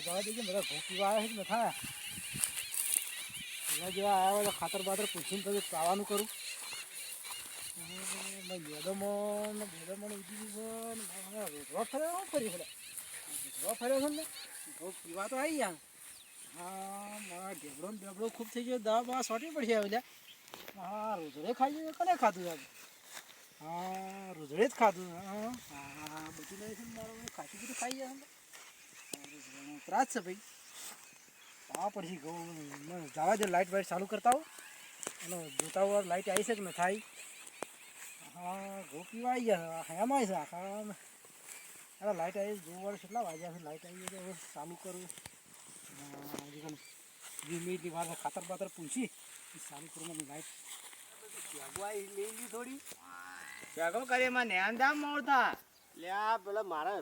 જવા દેજે, બધા પીવા આવ્યા છે કે એના જેવા આવ્યા હોય તો ખાતર બાતર પૂછીને પછી પાવાનું કરું. ને બેદમણ ઉજી દીધું છે. રોટલો ફર્યો શું કરી રોટલો ફર્યો છે ને ભોગ પીવા તો આવી ગયા. હા, મારા ઢેબડો ને ખૂબ થઈ ગયો. દવા બવા સોટી હવે લ્યા હા, રોજડે ખાઈ કને ખાધું હા, રોજડે જ ખાધું. હા હા છે મારું ખાસી ખાઈ જાય ત્રાસ છે ભાઈ. આ પછી ઘઉં જવા દે લાઇટ વાઇટ ચાલુ કરતા હો અને જોતા હોય લાઇટ આવી છે કે ન થાય. હા ઘઉં પીવા આવી ગયા. હેમ આવી છે આખા અરે લાઇટ આવી જોવા કેટલા વાગ્યા છે લાઇટ આવી ગઈ હવે ચાલુ કરું. હજી વીસ મિનિટની વાર ખાતર બાતર પૂછી. ચાલુ કરું મને લાઇટ થોડી. ભેગો કરે નેહાન નેંદા મળતા લે આ પેલા મારા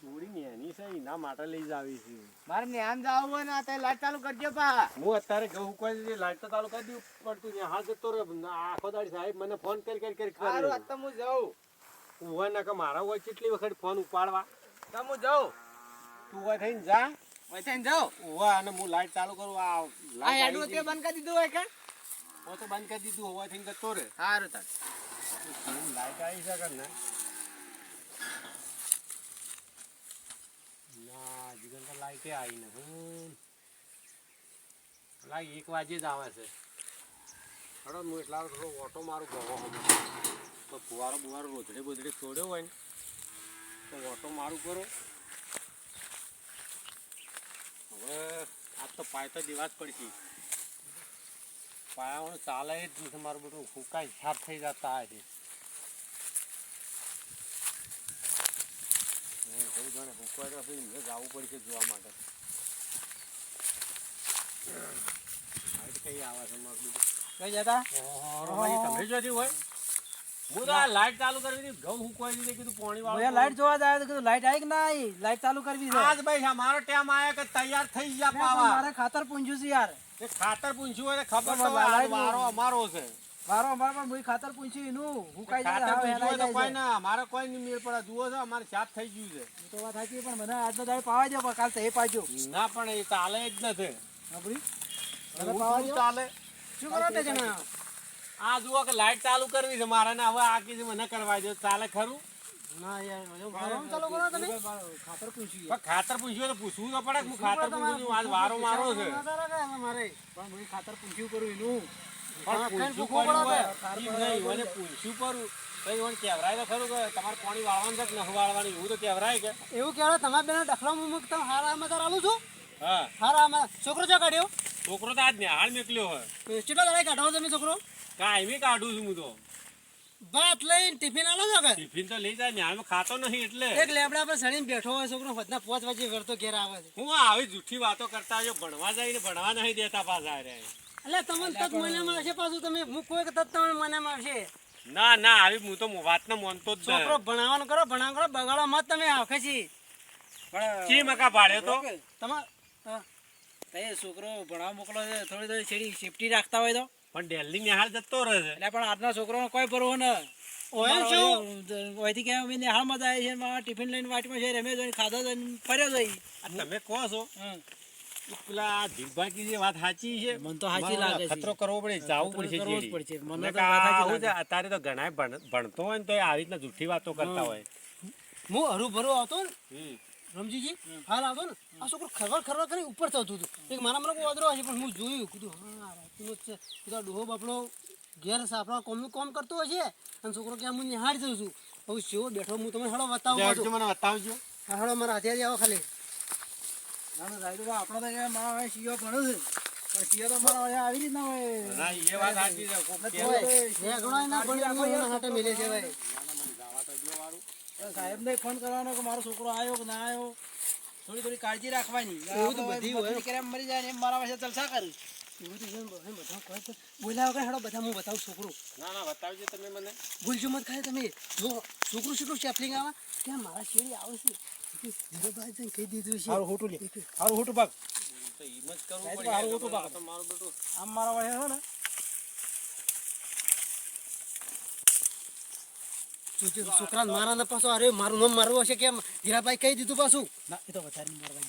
ચોરી નેની છે એના માટે લઈ જ આવી છે. મારે નેન જવું હોય ને તે લાઈટ ચાલુ કરજો પા. હું અત્યારે ઘઉં કોઈ લાઈટ તો ચાલુ કરી દઉં પડતું ને હાલ જતો રહ્યો આખો દાડી સાહેબ મને ફોન કરી કરી કરી સારું આજ તો હું જાઉં. હોય ને કે મારા હોય કેટલી વખત ફોન ઉપાડવા? તો હું જાઉં. તું હોય થઈને જા. વૈસે જાઉં. હોય અને હું લાઈટ ચાલુ કરું આ લાઈટ હેડું તે બંધ કરી દીધું હોય કે? હું તો બંધ કરી દીધું હોય થઈને જતો રે સારું તાર. લાઈટ આવી છે કે ને? ના, જીગન તો લાઈટે આવી ને હું લાઈ, એક વાગે જ આવે છે. હડો, હું એટલા થોડો ઓટો મારું ગવો તો ફુવારો બુવારો રોધડે બોધડે છોડ્યો હોય ને, તો ઓટો મારું કરો. હવે આજ તો પાય તો દિવસ પડશે. પાયાવાળું ચાલે જ નથી મારું બધું ફૂકાય, સાફ થઈ જતા છે બહુ જાણે ફૂકવાય તો પછી જવું પડશે જોવા માટે. કઈ આવે છે કઈ જતા તમે જોતી હોય. હું તો આ લાઈટ ચાલુ કરી દીધી ઘઉં હુકવાઈ દીધી કીધું પાણી વાળું લાઈટ જોવા જાય તો કીધું લાઈટ આવી કે ના લાઈટ ચાલુ કરવી છે. આજ ભાઈ મારો ટાઈમ આયા કે તૈયાર થઈ ગયા પાવા. મારે ખાતર પૂંજ્યું છે યાર. ખાતર પૂંજ્યું હોય ખબર લાઈટ વારો અમારો છે. મારો અમારે પણ મુઈ ખાતર પૂંછ્યું એનું. હુકાઈ જાય ખાતર હાવ તો કોઈ ના મારો કોઈ ની મેળ પડા. જુઓ છો અમારે સાફ થઈ ગયું છે. તો વાત સાચી પણ મને આજનો દાડો પાવા દે પણ કાલ તો એ પાજો. ના પણ એ ચાલે જ નથી. આપડી મને પાવા શું ચાલે? શું કરો તે જણા? આ જુઓ કે લાઈટ ચાલુ કરવી છે મારે ને હવે આ કીધું મને કરવા દો ચાલે ખરું? ના યાર ખાતર પૂછ્યું ખાતર પૂછ્યું તો પૂછવું તો પડે કે હું ખાતર પૂછું આજ વારો મારો છે. મારે. પણ ખાતર પૂછ્યું કરું એનું. પણ પૂછ્યું પડ્યું હોય? ઈ નહીં મને પૂછ્યું પડ્યું તો ઈ મને કહેવરાય તો ખરું કે તમારે પાણી વાળવાનું છે કે ન વાળવાનું એવું તો કહેવરાય કે. એવું કહેવાય તમારા બેન ડખલા મુક તમે હારા સમાચાર આલું છું? હા. હારા આમાં. છોકરો ચો કાઢ્યો? છોકરો તો આજ નિહાળ નીકળ્યો હોય. કેટલો દાડા કાઢો તમે છોકરો? કાંઈ કાઢું છું હું તો. ભાત લઈને ટિફિન આલો છો કે? ટિફિન તો લઈ જાય નિહાળમાં ખાતો નહીં એટલે. એક લેબડા પર સડીને બેઠો હોય છોકરો વધના પાંચ વાગે વળતો ઘેર આવે છે. હું આવી જૂઠી વાતો કરતા જો ભણવા જઈને ભણવા નહીં દેતા પાછા રે. એટલે તમને તત મને મળશે પાછું. તમે હું કોઈ તત તમને મને મળશે ના ના આવી હું તો વાતને માનતો જ છોકરો ભણાવવાનું કરો ભણાવ કરો બગાડો મત તમે આખે છી. ચી મકા પાડ્યો તો? તમાર તે છોકરો ભણાવ મોકલો છે થોડી થોડી છેડી સેફટી રાખતા હોય તો. પણ દિલ્હી નિહાળ જતો રહે છે. એટલે પણ આજના છોકરાનો કોઈ પરવો ન. ઓય શું? ઓયથી કે અમે નિહાળમાં જાય છે ટિફિન લઈને વાટમાં છે રમે જોઈને ખાધો જોઈને ફર્યો જોઈ આ તમે કહો છો. પેલા ધીરભાઈ જે વાત સાચી છે મને તો સાચી લાગે છે. ખતરો કરવો પડે જાવું પડશે કરવો પડશે. મને તો કે વાત સાચી આવું છે, અત્યારે તો ભણતો હોય ને તો આવી રીતના જૂઠી વાતો કરતા હોય. હું હરું ભરું આવતો ને. રમજીજી હાલ આવતો ને આ છોકરો ખરવા ખરવા કરી ઉપર થતું હતું. એક મારા મને વાદરો હશે પણ હું જોયું કીધું હા રાતનું છે. કીધું ડોહો બાપડો ઘેર સાપડા કોમનું કોમ કરતો હશે અને છોકરો કે હું નિહાળી જઉં છું. હવે શું બેઠો હું તમને હળો બતાવું મને બતાવજો. હા હળો મારા હાથે આવો ખાલી. ના ના સાહેબ આપણો તો કે મારા હવે શિયો ભણ્યો છે. પણ શિયો તો મારા હવે આવી રીતના હોય. ના એ વાત સાચી છે કોક ઘણો ના પણ એના હાથે મિલે છે ભાઈ. જાવા તો દ્યો વાળું. સાહેબ ને ફોન કરવાનો કે મારો છોકરો આવ્યો કે ના આવ્યો થોડી થોડી કાળજી રાખવાની. એવું તો બધી હોય. મરી જાય ને એમ મારા પાસે જલસા કરું. બોલ્યા વગર હેડો બધા હું બતાવું છોકરું. ના ના બતાવજો તમે મને. ભૂલજો મત ખાય તમે. જો છોકરું છોકરું ચેપલિંગ આવે? ત્યાં મારા શેરી આવે છે. ધીરુભાઈ જઈને કહી દીધું છે. હારું હોટું લે. હારું હોટું પાક. તો એમ જ કરવું પડે. હારું મારું બધું આમ મારા વાળે ને? જોજે, છોકરાને મારા ને પાછો અરે મારું નામ મારવું હશે કેમ? હીરાભાઈ કહી દીધું પાછું. ના એ તો વધારે મારવા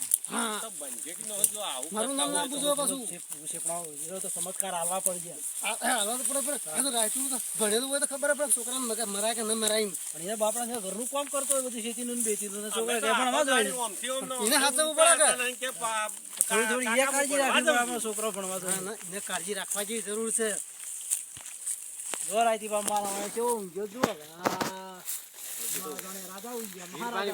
મારું નામ ના પૂછો પાછું. તો ચમત્કાર પડશે પડે રાયતું તો ભણેલું હોય તો ખબર પડે છોકરાને મરાય કે ન મરાય. પણ એના બાપડા છે ઘરનું કામ કરતો હોય બધું શેતીનું બેતીનું છોકરા કે પણ આમ એને પડે કે? થોડી થોડી એ કાળજી ભણવા છોકરો એને કાળજી રાખવા જેવી જરૂર છે. જોર આઈથી બાપ મારા વાળા ઊંઘ્યો જુઓ. આ, મહારાજાને રાજા ઊંઘ્યા, વીરભાઈની મહારાજા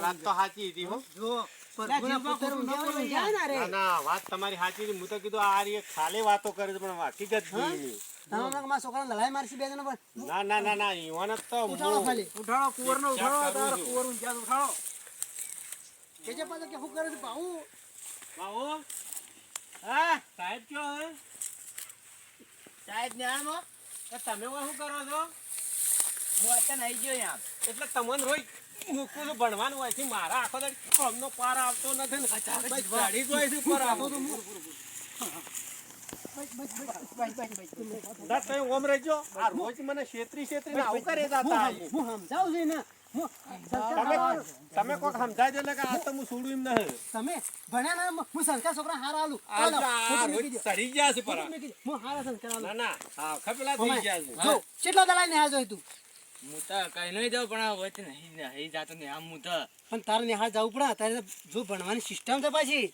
વાત તો સાચી હતી હો. જો ઊંઘ્યા. પ્રભુના જીવમાં પુત્ર ખોટું ના ઊંઘ્યા બોલે ઊંઘ્યા ના રે. ના ના વાત તમારી સાચી હતી. હું તો કીધું આ રીએ ખાલી વાતો કરે છે પણ હકીકત જોઈ નહીં. તારા મગમાં મારા છોકરાને લડાઈ મારશે બે જણા ના ના ના ના ઈવોને તો. ઉઠાડો ખાલી. ઉઠાડો કુંવરનો ચેક ઉઠાડો કરું તારા છું. કુંવર ઊંઘ્યા છે, ઉઠાડો. પાછો કે શું કરે છે ભાઉ બાબુ, હા સાહેબ કયો હવે? સાહેબ ન્યાણમાં તમે શું કરો છો? હું અત્યારે નહીં ગયો યાર. એટલે તમને રોજ મૂકું છું ભણવાનું હોય છે મારા આખો દાડી કોમનો પાર આવતો નથી ને. બસ ગાડી છે પર આવો. ના, તમે આવું કોક સમજાય દો કે આ તો હું છોડું એમ નહીં. તમે ભણ્યા ના હું સંસ્કાર છોકરા હાર આલું તો. ચડી ગયા છે. હું હારા સંસ્કાર ના ના હા ખપેલા થઈ ગયા છે. કેટલા દલાઈ ને જોઈ તું? હું કઈ નહીં જાઉં પણ આ વચ્ચે નહીં નહીં જાતો ને આમ હું પણ તારે નિહાળ જવું પડે તારે જો ભણવાની સિસ્ટમ છે પાછી.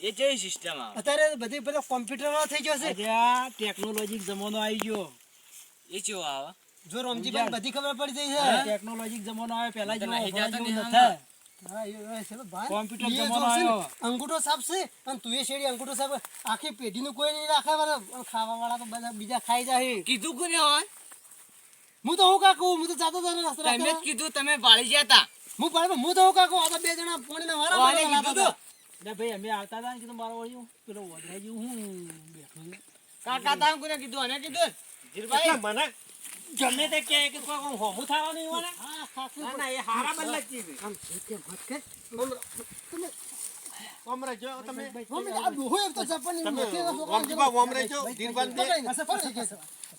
એ જેવી સિસ્ટમ આવે. અત્યારે બધી બધો કોમ્પ્યુટર થઈ ગયો છે. આ ટેકનોલોજી જમાનો આવી ગયો. એ ચેવો આવે? જો રમજીભાઈ બધી ખબર પડી જાય છે. ટેકનોલોજી જમાનો આવે પહેલા નહીં જાતો ને હા. કોમ્પ્યુટર જમાનો આવ્યો. અંગૂઠો સાપશે અને તું એ શેરડી અંગૂઠો સાપ આખી પેઢીનું કોઈ નહીં રાખે ખાવા વાળા તો બધા બીજા ખાઈ જાય. કીધું કોને હોય? હું તો હું કાકુ હું તો જાતો જાતો રસ્તે તમે જ કીધું તમે ભાળી ગયા હતા હું પાડે હું તો હું કાકુ આ બે જણા પોણીના વારા કોને મારવા કીધું એટલે ભાઈ અમે આવતા હતા ને કીધું મારો વળ્યું પેલો વડરા ગયું હું બેઠો કાકા તા કોને કીધું? અને કીધું જીરભાઈ મને ગમે તે કે કે કોઈ આમ હોમું થવાનું હોય ને હા, ના ના એ હારા બદલા જ છે આમ છે કે મત કે. તમે ઓમ રહેજો તમે આમ આ ડોહો એક તો જાપાનની તમે મોટી એવા છોકરાને ઓમજીબા ઓમ રહેજો ધીરબાન બે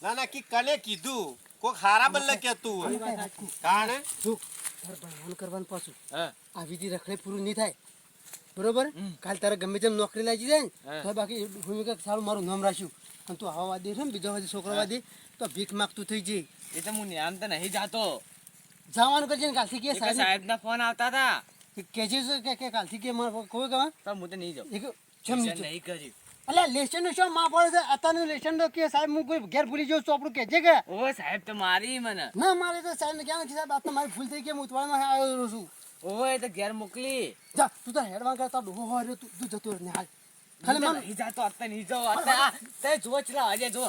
ના ના કી કને કીધું. કોક હારા બલ્લે કેતું હોય. કાણે જો, તાર ભણવાનું કરવાનું પાછું. હા. આ વિધિ રખડે પૂરું નહીં થાય. બરોબર? કાલ તારે ગમે તેમ નોકરી લાગી જાય ને તો બાકી ભૂમિકા સારું મારું નામ રાખ્યું. અને તું આવા વાદી છે ને બીજો વાદી છોકરો વાદી તો ભીખ માગતું થઈ જઈ એ તો હું આમ તો નહીં જાતો. જવાનું કરજે ને કાલથી કે સાહેબ. ના ફોન આવતા હતા. કહેજે છે કે કે કાલથી કે મારે કોઈ કહેવા તો હું તો નહીં જાઉં. એક જેમ નહીં કર્યું. અલ્યા લેશનનું શું માં પડે છે? અત્યારનું લેશન તો કે સાહેબ હું કોઈ ઘેર ભૂલી જાઉં ચોપડું કહેજે કે ઓ સાહેબ તો મારી મને. ના મારે તો સાહેબ ને ક્યાં નથી સાહેબ આ તો મારી ભૂલ થઈ ગઈ હું ઉતવાળમાં આવ્યો છું. ઓય તો ઘેર મોકલી. જા તું તો હેડવા કરતા ડોહો હોય તું તું જતો રહે ને હાલ. ખાલી મને નહીં જાતો અત્યારે નહીં જાવ અત્યારે તે જો ચલા આજે જો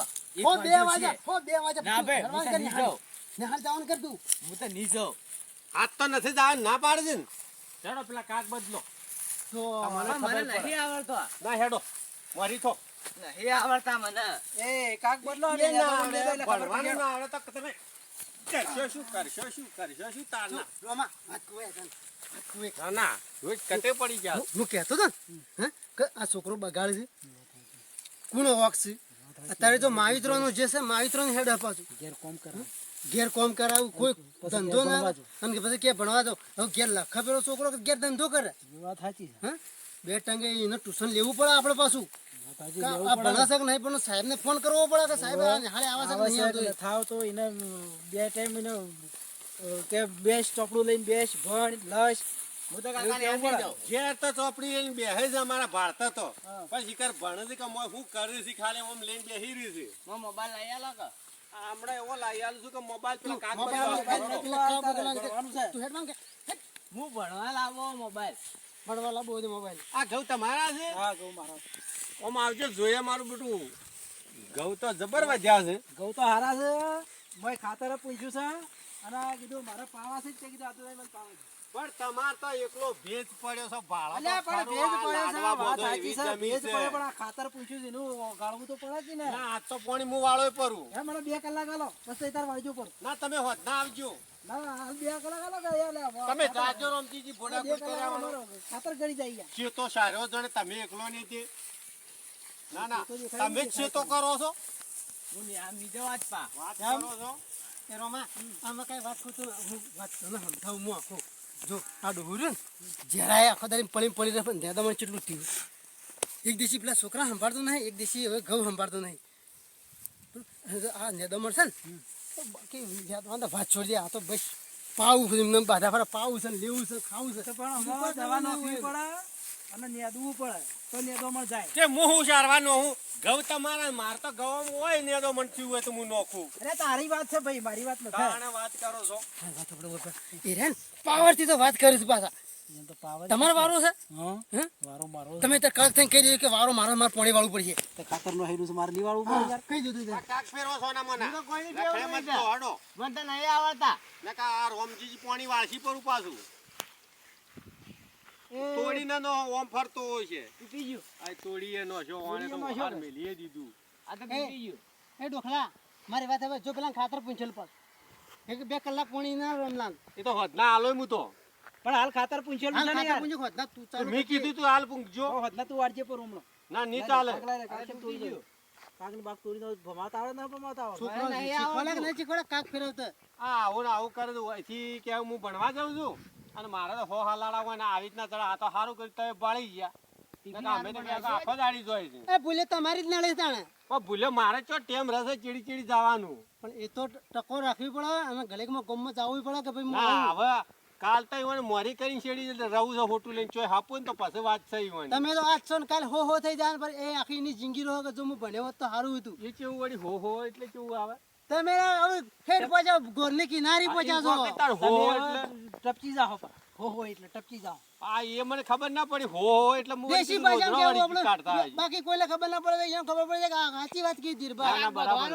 હો બે વાગ્યો હો બે વાગ્યા ના બે હેડવાન કર નહીં નિહાળ. જાઉં. નિહાળ જવાનું કર તું. હું તો નહીં જાવ આજ તો નથી જવાનું ના પાડે છે ને પેલા કાક બદલો. તો મને. નહીં આવડતો. ના હેડો. મારી થો નહીં આવડતા મને. એ કાક બદલો ને ના આવડે, ભણવાનું ના આવડે તો તમે કરશો શું કરશો શું કરશો શું તારના રોમા હાથ કુવાય. ના રોજ કટે પડી ગયા હું- હું કહેતો હતો હે, કે આ છોકરો બગાડે છે. કોનો વાક છે? અત્યારે તો માવિત્રોનો જે છે માવિત્રોને હેડ અપાતું ઘેર કોમ કરે ઘેર કોમ કરાવું કોઈ ધંધો ના અને કે પછી કે ભણવા દો હવે ઘેર લખા પેલો છોકરો ઘેર ધંધો કરે? એ વાત સાચી છે. બે ટંગે એને ટ્યુશન લેવું પડે આપણે પાછું. ભણાશે કે નહીં પણ સાહેબને ફોન કરવો પડે કે સાહેબ હાલે આવે છે નહીં આવતો થાવ તો એને બે ટાઈમ એને કે બેસ ચોપડું લઈને બેસ ભણ લસ. હું તો કાકા કેવું નહીં પડે. જાઉં ઘેર તો ચોપડી લઈને બેહે છે અમારા ભારતા તો. હા. શિકાર ભણે છે કે મોય શું છે ખાલી આમ લઈને બેહી છે? મોબાઈલ લઈ આલો કે? હમણાં એવો લાવી આલું છું કે મોબાઈલ પેલા કામ બદલવાનું છે. તું હેડ, હું ભણવા લાવો મોબાઈલ ભણવા લાવો બધો મોબાઈલ. આ ઘઉં તમારા છે? હા ઘઉં મારા. ઓમ આવજો જોઈએ મારું બેટું. ઘઉં તો જબર વધ્યા છે. ઘઉં તો હારા છે. મેં ખાતર પૂછ્યું છે અને કીધું મારા પાવા છે તે કીધું આ તો મને પાવા છે. પણ તમાર તો એકલો ભેજ પડ્યો છે ભાળો અલ્યા પણ ભેજ પડ્યો છે વાત સાચી છે. ભેજ પડ્યો પણ આ ખાતર પૂછ્યું છે એનું ગાળવું તો પડે જ ને. ના આજ તો પાણી હું વાળો પરું હે મને બે કલાક આલો બસ તાર વાળજો પર ના તમે હોત ના આવજો. ના ના બે કલાક આલો કે યાર તમે ખાતર- જાજો રમજીજી ભોડા કલાક કર્યા ખાતર ગળી જાય ચેતો સારો જણે તમે એકલો નહીં તે ના ના તમે જ કરો છો. હું પા. વાત? કરો છો. એ રોમા આમાં કઈ વાત કરતો હું વાત તને સમજાવું હું આખું. જો આ ડોહું ને જરાય આખો દારી પડી પડી રહે પણ દાદા મને કેટલું થયું. એક દિવસી પેલા છોકરા સંભાળતો નહીં એક દિવસી હવે ઘઉં સંભાળતો નહીં. આ નેદો મળશે ને બાકી યાદ વાત છોડી દે આ તો બસ પાવું છે એમને બાધા ફરા પાવું છે ને લેવું છે ખાવું છે. પણ અમારે દવા નાખવી પડે અને નેદવું પડે તો નેદો મળ જાય. કે હું હું સારવાનો હું? ઘઉં તમારા માર તો ઘઉં હોય નેદો તો થયું હોય તો હું નોખું. અરે તારી વાત છે ભાઈ મારી વાત નથી. વાત કરો છો. વાત આપણે એ રે ને પાવરથી તો વાત કરીશ પાછા. એમ તો પાવર તમારો વારો છે? વારો મારો તમે તો કડક થઈને કહી દીધું કે વારો મારો માર પોણી વાળું પડશે. તે ખાતરનું હેરું છે મારે લીવાડવું પડે યાર કહી દીધું છે કાક ફેરવો સોના મના તો લખે ટેવ મત તો હડો. મને તો નહીં આવડતા. કા આ રોમજીજી પોણી વાળશી પર પાછું તોડીને નો ઓમ ફરતો હોય છે. તૂટી ગયું આ તોડીએ નો જો ઓણે તો નો હાર ને? મેલીએ દીધું. આ તો. તૂટી ગયું એ ડોખલા મારી વાત હવે જો પેલા ખાતર પૂછેલ પાસ એક બે કલાક પાણી ના રમલાન એ તો હદના આલોય હું તો પણ હાલ ખાતર પૂછેલું છે ને યાર. પૂછ્યું હોત તું ચાલ મેં કીધું તું હાલ પૂંખજો તો હદના તું વાડજે પર હમણાં. ના ની ચાલે કાકની બાપ તોરી દો ભમાતા આવે ના ભમાતા આવે? છોકરો નહીં શીખવાડે કે. નહીં શીખવાડે કાક ફેરવતો. આ આવું ને આવું કરે અહીંથી કે હું ભણવા જાઉં છું? અને મારે તો હો હાલાડા હોય ને આવી રીતના ચડા. આ તો સારું કર્યું તમે બાળી ગયા. ભૂલે તમારી જ નડે તાણે ભૂલે મારે ચો ટેમ રહેશે ચીડી ચીડી જવાનું. પણ એ તો ટકો રાખવી પડે અને ગલેકમાં ગમમાં જવું પડે કે ભાઈ ના હવે કાલ તો ઈવન મોરી કરીને શેડી રહું છે હોટું લઈને. ચોય હાપું ને તો પછી વાત છે ઈવન. તમે તો આજ છો ને કાલે હો હો થઈ જાય પણ એ આખી ની જિંદગી રહો કે જો હું ભણ્યો હોત તો સારું હતું. એ કેવું વળી હો હો એટલે કેવું આવે? તમે હવે હેઠ પહોંચ્યા ઘોરની કિનારી વખત તાર હો એટલે. ટપચી જાઓ. હો હો એટલે ટપકી જાઓ આ એ મને ખબર ના પડી હો હો એટલે હું દેશી કીધું કેવું આપણે બાકી કોઈને ખબર ના પડે ખબર પડે કે સાચી વાત ના, ના, બરાબર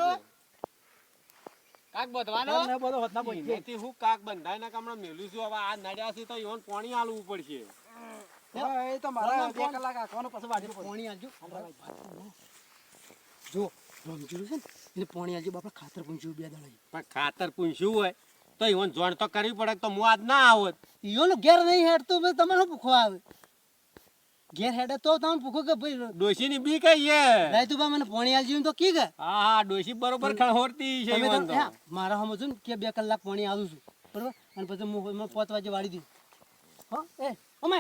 કાક બધવાનો ના બધો હદના બોલ એનાથી હું કાક બંધાય ના કામમાં મેલું છું હવે આ નડ્યા છે તો ઈવન પાણી આલવું પડશે એ તો મારા બે કલાક આખવાનું પછી વાળવું પાણી આલજો જો રમજીરું છે ને એને પાણી આલજો બાપા ખાતર પૂછ્યું બે દાડા પણ ખાતર પૂછ્યું હોય તો ઈવન જોણ તો કરવી પડે તો હું આજ ના આવત ઈયોનો ઘેર નહીં હેડતું ભાઈ તમારે શું ભૂખો આવે? ઘેર હેડે તો તમે ભૂખો કે ભાઈ ડોશીની બી કઈ છે રાય તું મને પોણી આલજી તો કી કે? હા હા ડોસી બરોબર ખણહોરતી છે ઈવન તો. તો. મારા સમજો ને કે બે કલાક પાણી આલું છું બરોબર? અને પછી હું મને પાંચ વાગે વાળી દઉં હો એ હવે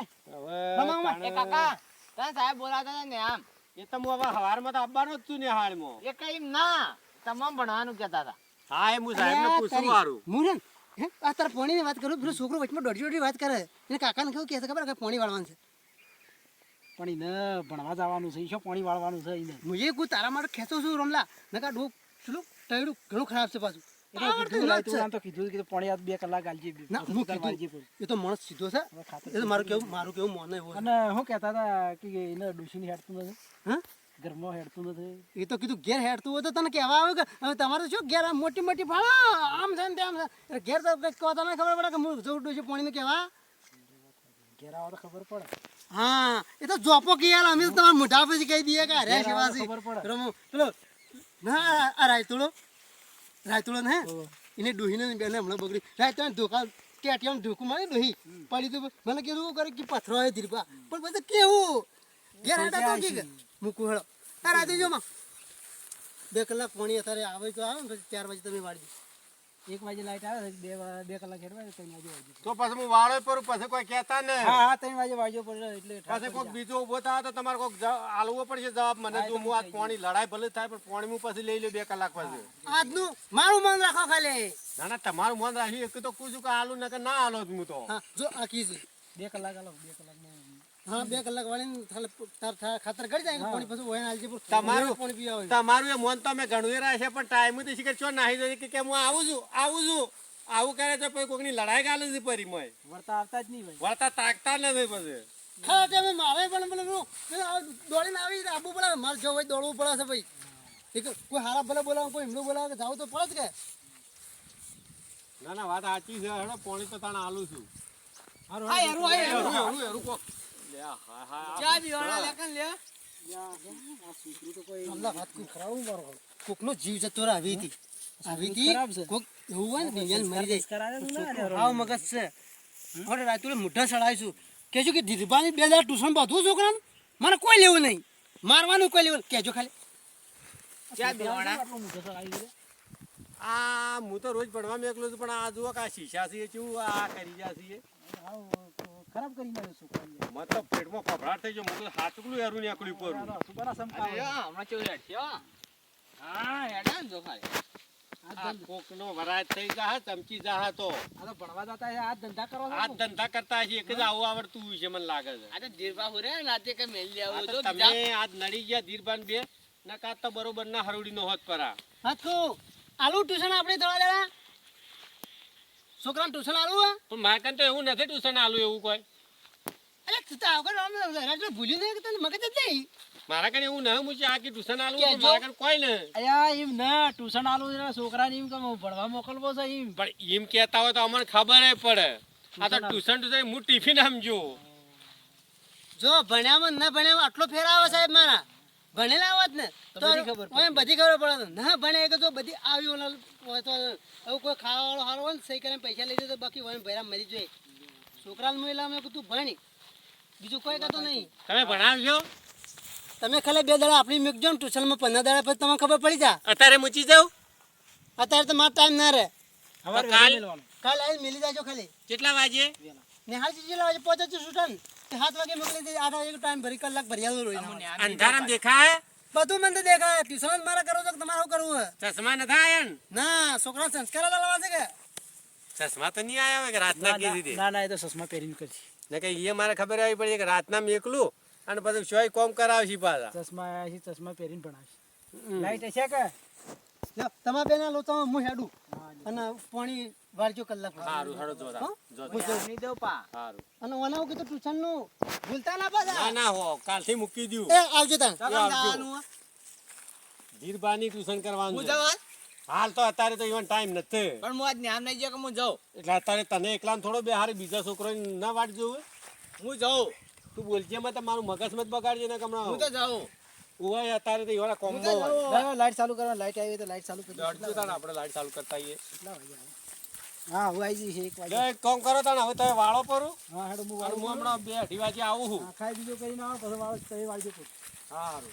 રમા. એ કાકા તને સાહેબ બોલાતા ને આમ. એ તો હું હવે હવારમાં તો આવવાનો જ છું ને હાલમાં. એ કઈ ના તમામ ભણવાનું કહેતા હતા. હા એ હું સાહેબને પૂછું મારું. હું ને હે આ તારા પાણીની વાત કરું પેલો છોકરો વચમાં દોઢી દોઢી વાત કરે. એને કાકાને કેવું કહે છે ખબર કે પાણી વાળવાનું છે? પણ એને ભણવા જવાનું છે ઈ શું પાણી વાળવાનું છે એને? મુજે કોઈ તારા માટે ખેંચો છું રમલા. નકા ડોક પેલું ટયડું ઘણું ખરાબ છે પાછું. કીધું ના લાય જ તું છે. આમ તો કીધું કે પાણી આજ બે કલાક આલજે ના પછી હું તાર વાળજે કીધું પછી. એ તો માણસ સીધો છે. હવે ખાતર એ તો મારું કેવું મારું કેવું મોને હોય અને શું કહેતા હતા કે એને ડોશીની હેડતું નથી? હા? ઘરમાં હેડતું નથી. એ તો કીધું ઘેર હેડતું હોય તો તને કહેવા આવે કે તમારે શું ઘેર મોટી મોટી ફાળો? આમ છે ને તેમ છે. ઘેર તો કંઈક કહો તને ખબર પડે કે હું જોડું છું પાણીને કહેવા. ઘેર આવે તો ખબર પડે. હા એ તો જોપો કે યાર અમે તમારા મોઢા પછી કહી દઈએ કે અરે શિવાસી રમો પેલો ના આ રાયતુડો. રાયતુડો ને? એને ડોહીને બેને હમણાં બગડી રાયતો ધોકા કેટીએમ ધોકું મારી ડોહી. પડી તો મને કીધું કરે કે પથરો હોય ધીરપા પણ પછી કેવું? ઘેર હેડા તો કે મૂકું હેડો. આ રાતે જો માં. બે કલાક પાણી અત્યારે આવે તો આવે ને પછી ચાર વાગે તમે વાળી એક વાગે લાઈટ આવે બે બે કલાક હેડવા ત્રણ વાગે વાળજો તો પછી હું વાળો પર પછી કોઈ કહેતા ને. હા હા ત્રણ વાગે વાળજો પડે એટલે પછી કોઈક બીજો ઊભો થાય તો તમારે કોઈક આલવો પડશે જવાબ. મને જો હું આ પાણી લડાઈ ભલે થાય પણ પાણી હું પછી લઈ લઉં બે કલાક પછી. આજનું મારું મન રાખો ખાલી. ના ના તમારું મન રાખ્યું એક તો પૂછું કે આલુ નકર ના આલો હું તો. હા જો આ કી બે કલાક આલો બે કલાક હા બે કલાક થા- ખાતર કરી જાય પાણી પછી વહેણ આલજે પણ તમારું- પાણી પીવા આવે તમારું એ મન તો અમે ઘણું રહ્યા છે પણ ટાઈમ તો શીખર ચો નાહી જોઈએ કે કે હું આવું છું આવું છું આવું કરે તો પછી કોઈકની લડાઈ ગાલે છે પરી મોય વળતા આવતા જ નહીં ભાઈ વળતા તાકતા નથી પછી ખરા ટાઈમે મારે પણ આ દોડીને આવી આબુ પડે મારે જો હોય દોડવું પડે છે ભાઈ એક કોઈ હારા ભલે બોલાવે કોઈ એમનું બોલાવે જાવ તો પડે જ કે ના ના વાત સાચી છે હેડો પાણી તો તાણે આલું છું હારું, હા હેરું, હેરું, હેરું કોક. લે, હા, ચા લેકન લે. કોકનો જીવ જતો આવી હતી આવી હતી કોક એવું હોય ને દુનિયાને મરી જાય. છે હાવ મગજ છે. હવે રાતુલે મોઢા સડાવીશું કહેજો કે ધીરબાની બે હજાર ટ્યુશન બધું છોકરાને. મને કોઈ લેવું નહીં. મારવાનું કોઈ લેવું કેજો કહેજો ખાલી. આવી આ હું તો રોજ ભણવા એકલો છું પણ આ જુઓ કે આ શીશા છે કેવું આ કરી આવો તો ખરાબ કરી નાખ્યો છોકરાને. મત તો પેટમાં ફફડાટ થઈ ગયો. મતલબ હાચકલું હાચકલું હેરું નીકળ્યું પર. હમણાં હા હેડા ને જો ખાલી આ આ કોકનો વરાજ થઈ જા ચમચી જા તો. આ ભણવા જતા આ ધંધા કરવા આ ધંધા કરતા છે એક જ આવું આવડતું છે મને લાગે છે. આ તો ધીરપા હુરે રાતે કે મેલ તો તમે આજ નડી ગયા ધીરબાન બે. નકા તો બરોબર ના હરવડી નો હોત પરા. આલુ ટ્યુશન આપણે થોડા દેડા છોકરાને ટ્યુશન આલુ પણ મારે તો એવું નથી ટ્યુશન આલું એવું કોઈ. અરે તું તો આગળ આમ ભૂલી નહીં કે તને મગજ જ નહીં. મારા કને એવું ના મુજે આ કે ટ્યુશન આલું મારા કાન કોઈ ન. અલ્યા એમ ના ટ્યુશન આલું ને છોકરાને એમ કે ભણવા મોકલવો છે એમ. પણ એમ કહેતા હોય તો અમને ખબર પડે. આ તો ટ્યુશન ટ્યુશન ટ્યુશન હું ટિફિન સમજો જો ભણ્યામાં ન ભણ્યામાં આટલો ફેર આવે સાહેબ મારા. ભણેલા હોત ને તો બધી ખબર પડે. ઓય બધી ખબર પડે ના. ભણે કે તો બધી આવી હોય તો કોઈ ખાવા વાળો હારો હોય ને સહી કરીને પૈસા લઈ જાય તો બાકી હોય ભૈરા મરી જોઈએ છોકરાને મહિલા અમે તું ભણી. બીજું કોઈ કહેતો નહીં. તમે ભણાવજો. તમે ખાલી બે દાડા આપણી મૂકજો ને ટ્યુશનમાં પંદર દાડા પછી તમને ખબર પડી જા અત્યારે મૂચી જાઉં અત્યારે તો મારો ટાઈમ ના રહે. કાલ- કાલે મિલી જાજો ખાલી. કેટલા વાગે ચીજી વાગે પહોંચે છે છૂટન સાત વાગે મોકલી દે આઠ વાગે ટાઈમ ભરી કલાક ભરી આવું. રોઈ અંધારામ દેખાય. બધું મને તો દેખાય. ટ્યુશન મારા કરો કે તમારે શું કરવું ચશ્મા ન થાય ને છોકરા સંસ્કાર લાવવા છે કે? ચશ્મા તો નહીં આવ્યા હોય કે રાતના કીધી હતી. ના ના એ તો ચશ્મા પહેરીને કરશે ને કે એ મારે ખબર આવી પડી કે રાતના મેં એકલું અને પછી શોય કોમ કરાવશી પાછા. ચશ્મા આવ્યા છે ચશ્મા પહેરીને ભણાવશે. લાઈટ હશે કે? તમારા બેના લોચામાં હું હેડું. અને પાણી વાળજો કલાક. સારું સારું જોતા હો? જોતા નહીં દઉં પા. સારું અને ઓનાવ કે તો ટ્યુશનનું ભૂલતા ના પાછા? ના ના હો કાલથી મૂકી દઉં એ આવજો તાન આવજો. ધીરબાની ટ્યુશન કરવાનું હું જવાન? જાઉં હાલ તો અત્યારે તો ઈવન ટાઈમ નથી. પણ હું આજ જ્ઞાન નહીં જાય કે હું જાઉં? એટલે અત્યારે તને એકલા થોડો બે હારી બીજા છોકરો ના વાટ જોવું? હું જાઉં. તું બોલજે મત મારું મગજ મત બગાડજે ને હું તો જાઉં. ઓય અત્યારે તો એવાના કોમ્બો લાઈટ ચાલુ કરવા લાઈટ આવી તો લાઈટ ચાલુ કરી દો. આપણે લાઈટ ચાલુ કરતા આવીએ. કેટલા વાગે આવે? હા હું આવી જઈશ એક વાગે. એક કામ કરો તને હવે તમે વાળો પરું હા હેડો હું વાળો હું હમણાં બે અઢી વાગે આવું છું હા, ખાઈ બીજો કરીને આવો પછી વાળો પછી વાળજો પૂછ સારું